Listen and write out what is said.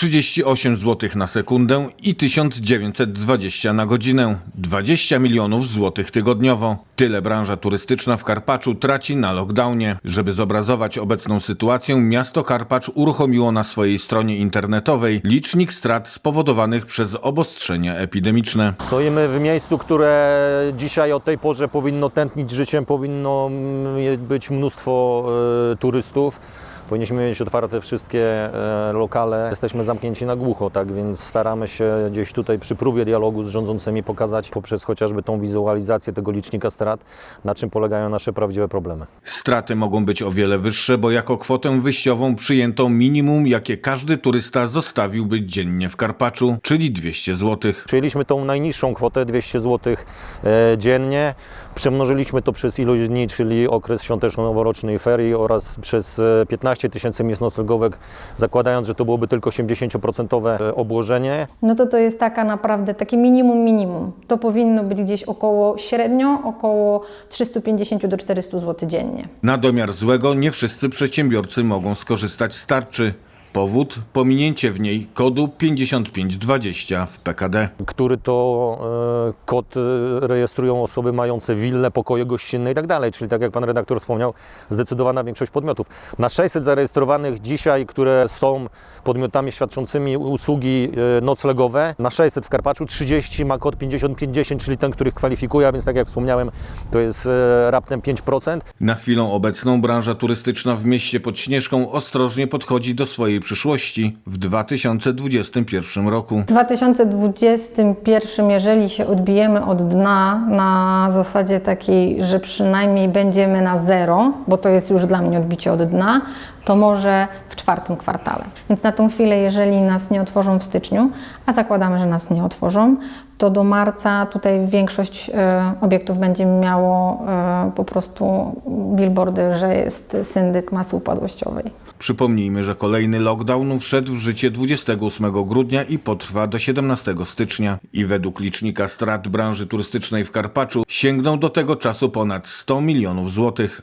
38 zł na sekundę i 1920 na godzinę. 20 milionów złotych tygodniowo. Tyle branża turystyczna w Karpaczu traci na lockdownie. Żeby zobrazować obecną sytuację, miasto Karpacz uruchomiło na swojej stronie internetowej licznik strat spowodowanych przez obostrzenia epidemiczne. Stoimy w miejscu, które dzisiaj o tej porze powinno tętnić życiem, powinno mm, być mnóstwo e, turystów. Powinniśmy mieć otwarte wszystkie e, lokale. Jesteśmy zamknięci na głucho, tak więc staramy się gdzieś tutaj przy próbie dialogu z rządzącymi pokazać poprzez chociażby tą wizualizację tego licznika strat, na czym polegają nasze prawdziwe problemy. Straty mogą być o wiele wyższe, bo jako kwotę wyjściową przyjęto minimum, jakie każdy turysta zostawiłby dziennie w Karpaczu, czyli 200 zł. Przyjęliśmy tą najniższą kwotę 200 zł e, dziennie. Przemnożyliśmy to przez ilość dni, czyli okres świąteczno-noworocznej ferii oraz przez e, 15 12 tysięcy miejsc noclegowek, zakładając, że to byłoby tylko 80% e, obłożenie. No to to jest taka naprawdę takie minimum minimum. To powinno być gdzieś około średnio około 350 do 400 zł dziennie. Na domiar złego nie wszyscy przedsiębiorcy mogą skorzystać z tarczy. Powód pominięcie w niej kodu 5520 w PKD. który to e, kod e, rejestrują osoby mające wille, pokoje gościnne i tak dalej. Czyli tak jak pan redaktor wspomniał, zdecydowana większość podmiotów. Na 600 zarejestrowanych dzisiaj, które są podmiotami świadczącymi usługi e, noclegowe, na 600 w Karpaczu 30 ma kod 5510, czyli ten, który kwalifikuje, a więc tak jak wspomniałem, to jest e, raptem 5%. Na chwilę obecną branża turystyczna w mieście pod Śnieżką ostrożnie podchodzi do swojej przyszłości w 2021 roku. W 2021, jeżeli się odbijemy od dna na zasadzie takiej, że przynajmniej będziemy na zero, bo to jest już dla mnie odbicie od dna, to może czwartym kwartale. Więc na tą chwilę, jeżeli nas nie otworzą w styczniu, a zakładamy, że nas nie otworzą, to do marca tutaj większość e, obiektów będzie miało e, po prostu billboardy, że jest syndyk masy upadłościowej. Przypomnijmy, że kolejny lockdown wszedł w życie 28 grudnia i potrwa do 17 stycznia. I według licznika strat branży turystycznej w Karpaczu sięgną do tego czasu ponad 100 milionów złotych.